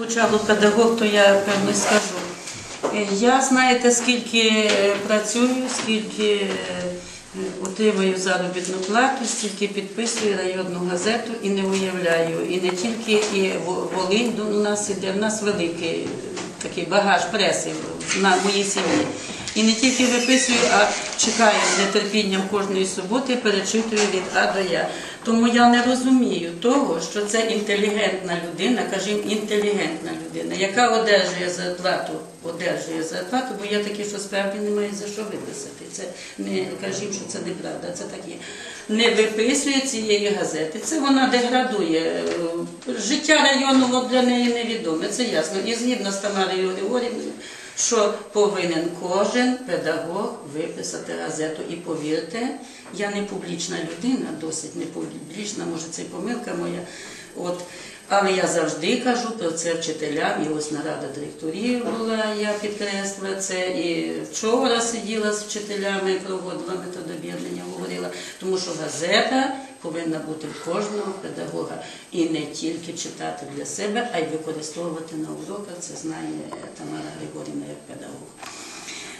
Звучало педагог, то я певно скажу. Е, Я знаєте, скільки е, працюю, скільки е, отримую заробітну плату, стільки підписую районну газету і не уявляю. І не тільки і Во- Волинь до нас іде, в нас великий такий багаж преси на моїй сім'ї. І не тільки виписую, а чекаю з нетерпінням кожної суботи, перечитую від А до Я. Тому я не розумію того, що це інтелігентна людина, кажімо, інтелігентна людина, яка одержує зарплату, одержує зарплату, бо є такі, що справді немає за що виписати. Це не кажімо, що це неправда, це так є. Не виписує цієї газети. Це вона деградує. Життя району для неї невідоме, це ясно. І згідно з Тамарою Григорівною, що повинен кожен педагог виписати газету. І повірте, я не публічна людина, досить не публічна, може це й помилка моя. От. Але я завжди кажу про це вчителям, і ось нарада директорів була, я підкреслила це. І вчора сиділа з вчителями, проводила методоб'єднання, говорила, тому що газета повинна бути в кожного педагога. І не тільки читати для себе, а й використовувати на уроках. Це знає е, Тамара Григорівна як педагог.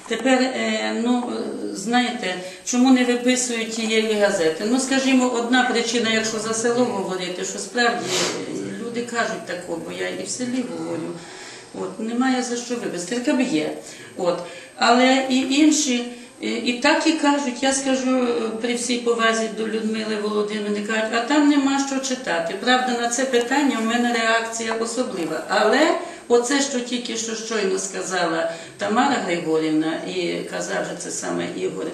Тепер, е, ну е, знаєте, чому не виписують тієї газети? Ну, скажімо, одна причина, якщо за село говорити, що справді люди кажуть такого, бо я і в селі говорю. От, немає за що виписати, б є. От. Але і інші, і так і кажуть, я скажу е, при всій повазі до Людмили Володимирівни, кажуть, а там нема що читати. Правда, на це питання в мене реакція особлива. Але оце, що тільки що щойно сказала Тамара Григорівна, і казав же це саме Ігор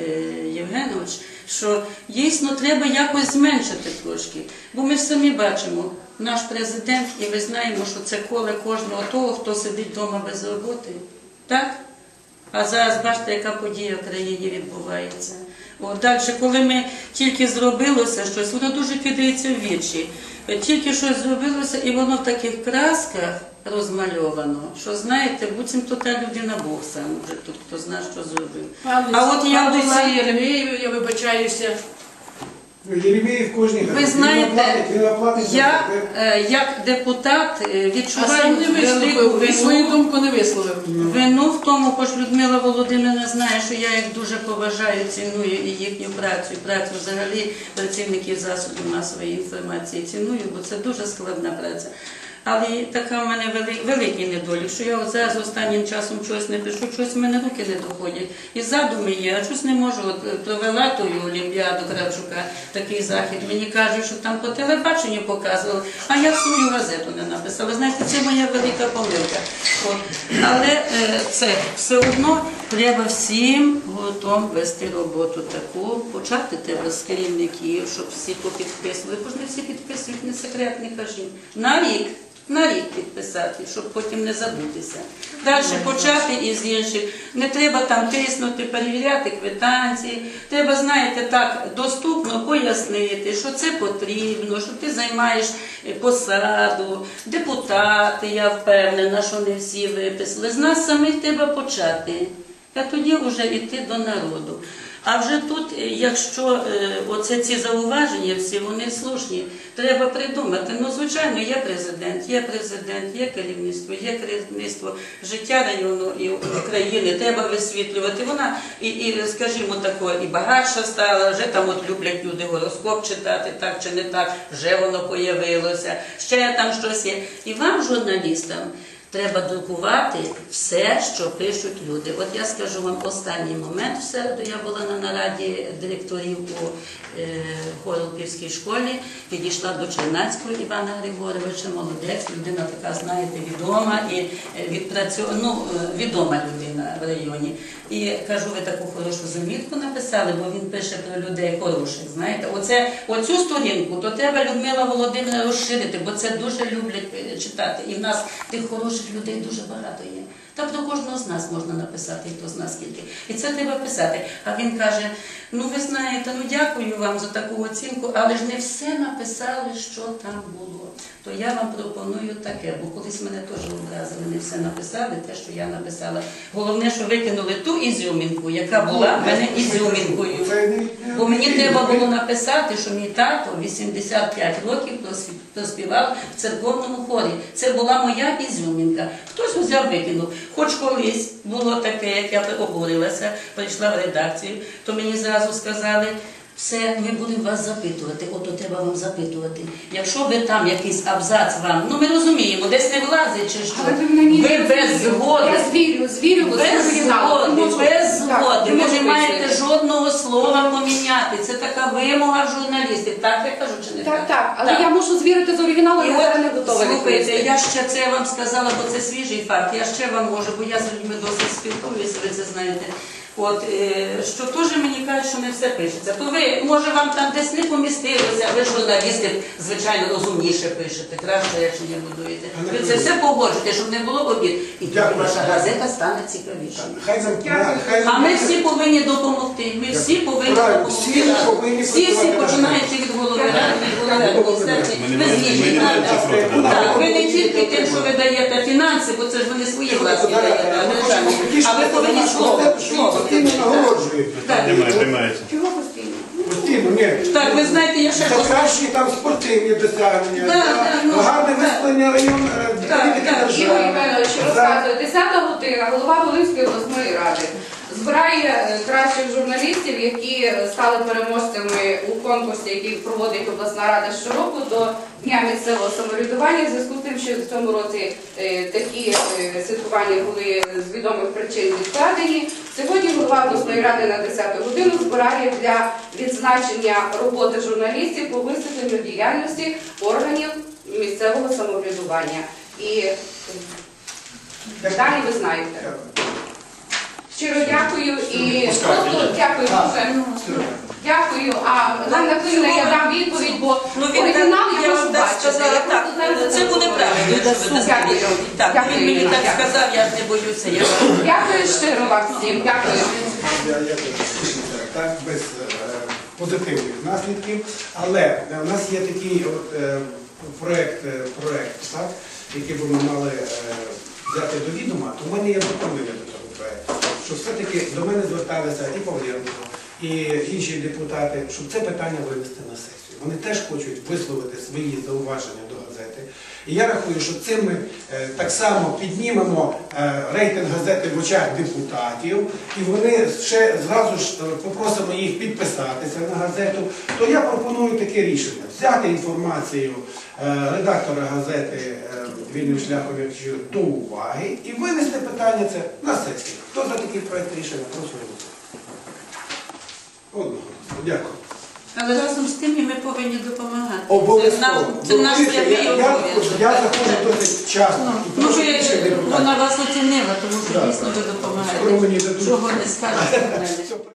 е, Євгенович, що дійсно треба якось зменшити трошки. Бо ми ж самі бачимо, наш президент, і ми знаємо, що це коле кожного того, хто сидить вдома без роботи. Так? А зараз бачите, яка подія в країні відбувається. От далі, коли ми тільки зробилося щось, воно дуже кидається в вічі. Тільки щось зробилося, і воно в таких красках розмальовано, що знаєте, буцімто та людина Бог сам вже тут, хто знає, що зробив. А от я була... Єремєєві, я вибачаюся. Єремєєв кожній Ви знаєте, він оплатить, я е, як депутат е, А відчуваю сам не велику висловив, і свою вину. думку не висловив. Вину в тому, хоч Людмила Володимирівна знає, що я їх дуже поважаю, ціную і їхню працю, і працю взагалі працівників засобів масової інформації ціную, бо це дуже складна праця. Але така в мене вели- великий недолік, що я зараз останнім часом щось не пишу, щось в мене руки не доходять. І задуми є, а щось не можу. От е, провела тою Олімпіаду Кравчука такий захід. Мені кажуть, що там по телебаченню показували, а я свою газету не написала. Знаєте, це моя велика помилка. От. Але е, це все одно треба всім гуртом вести роботу таку, почати треба з керівників, щоб всі попідписували. Ж всі підписують, не секрет, не кажіть. На рік. На рік підписати, щоб потім не забутися. Далі почати із інших. Не треба там тиснути, перевіряти квитанції. Треба, знаєте, так доступно пояснити, що це потрібно, що ти займаєш е, посаду, депутати, я впевнена, що не всі виписали. З нас самих треба почати. А тоді вже йти до народу. А вже тут, е, якщо е, оце ці зауваження всі, вони слушні, треба придумати. Ну, звичайно, є президент, є президент, є керівництво, є керівництво життя району і України, треба висвітлювати. Вона і, і скажімо тако, і багатша стала, вже там от люблять люди гороскоп читати, так чи не так, вже воно появилося, ще там щось є. І вам, журналістам, Треба друкувати все, що пишуть люди. От я скажу вам останній момент в середу. Я була на нараді директорів у е, Хоролківській школі, підійшла до Чернацького Івана Григоровича, молодець, людина така, знаєте, відома і відпрацьована, ну, е, відома людина в районі. І кажу, ви таку хорошу замітку написали, бо він пише про людей хороших. Знаєте, оце оцю сторінку то треба Людмила Володимира розширити, бо це дуже люблять е, читати. І в нас тих хороших людей дуже багато є. Та про кожного з нас можна написати, хто з нас скільки. І це треба писати. А він каже: ну ви знаєте, ну дякую вам за таку оцінку, але ж не все написали, що там було. То я вам пропоную таке, бо колись мене теж образили, не все написали, те, що я написала. Головне, що викинули ту ізюмінку, яка була в мене ізюмінкою. Бо мені треба було написати, що мій тато 85 років просвіт- хто співав в церковному хорі. Це була моя ізюмінка. Хтось взяв викинув. Хоч колись було таке, як я обурилася, прийшла в редакцію, то мені зразу сказали. Все, ми будемо вас запитувати, ото треба вам запитувати. Якщо ви там якийсь абзац вам, ну ми розуміємо, десь не влазить чи що, Але ви мені ви без згоди, Я звірю, звірю, без згоди, без згоди. Ви не маєте жодного слова поміняти. Це така вимога журналістів. Так я кажу чи не так? Так, так, але я мушу звірити з оригіналу, І я зараз не готова слухайте, відповісти. я ще це вам сказала, бо це свіжий факт. Я ще вам можу, бо я з людьми досить спілкуюся, ви це знаєте. От е, що теж мені кажуть, що не все пишеться. То ви, може, вам там десь не помістилося, ви журналісти, звичайно, розумніше пишете, краще речення будуєте. Ви це все погоджуєте, щоб не було обід. І тоді ваша газета стане хай А ми всі повинні допомогти. Ми всі повинні допомогти. всі всі, починаючи від голови ради, від голови адміністрації. Ми не Ви не не тільки тим, що ви даєте фінанси, бо це ж ви не свої власні даєте, а. А ви повинні слово. слово. Постійно нагороджують. Так. Немає, приймається. Чого постійно? Постійно, ні. Так, ви знаєте, я ще Це хочу. кращі там спортивні досягнення, Да, да, ну, гарне так. виставлення район е, Так, політики так. держави. Ігор Іванович розказує, 10 година, голова Волинської обласної ради збирає е, кращих журналістів, які стали переможцями у конкурсі, який проводить обласна рада щороку до Дня місцевого самоврядування. В зв'язку з тим, що в цьому році е, такі е, святкування були з відомих причин відкладені. Сьогодні голова обласної ради на 10 годину збирає для відзначення роботи журналістів по висвітленню діяльності органів місцевого самоврядування. І Далі ви знаєте. Щиро дякую і просто дякую дуже. Дякую. А нам на хвилину я дам відповідь, бо Ну, він оригінал так- я я можу вам так бачити. сказала, Я так, просто зараз це буде не правильно, якщо ви дасте Дякую. Так, Дякую, він мені Ірина, так дякую. сказав, я ж не боюся. Я Дякую щиро вам всім. Дякую. Я, я теж так, без е, позитивних наслідків. Але е, у нас є такий от, е, проект, е, проект так, який би ми мали е, взяти до відома, то в мене є доповнення до цього проекту. Що все-таки до мене зверталися і Павленко, і інші депутати, щоб це питання винести на сесію. Вони теж хочуть висловити свої зауваження до. І я рахую, що цим ми е, так само піднімемо е, рейтинг газети в очах депутатів, і вони ще зразу ж е, попросимо їх підписатися на газету. То я пропоную таке рішення: взяти інформацію редактора газети вільним шляхом якщо до уваги і винести питання це на сесію. Хто за такий проект рішення? Прошу. Одного. Дякую. Але разом з тим і ми повинні допомагати. Обов'язково. Це наш, це наш прямий я, я, обов'язок. я заходжу досить часто. Ну, інших вона вас оцінила, тому що дійсно ви допомагаєте. Чого не скажете.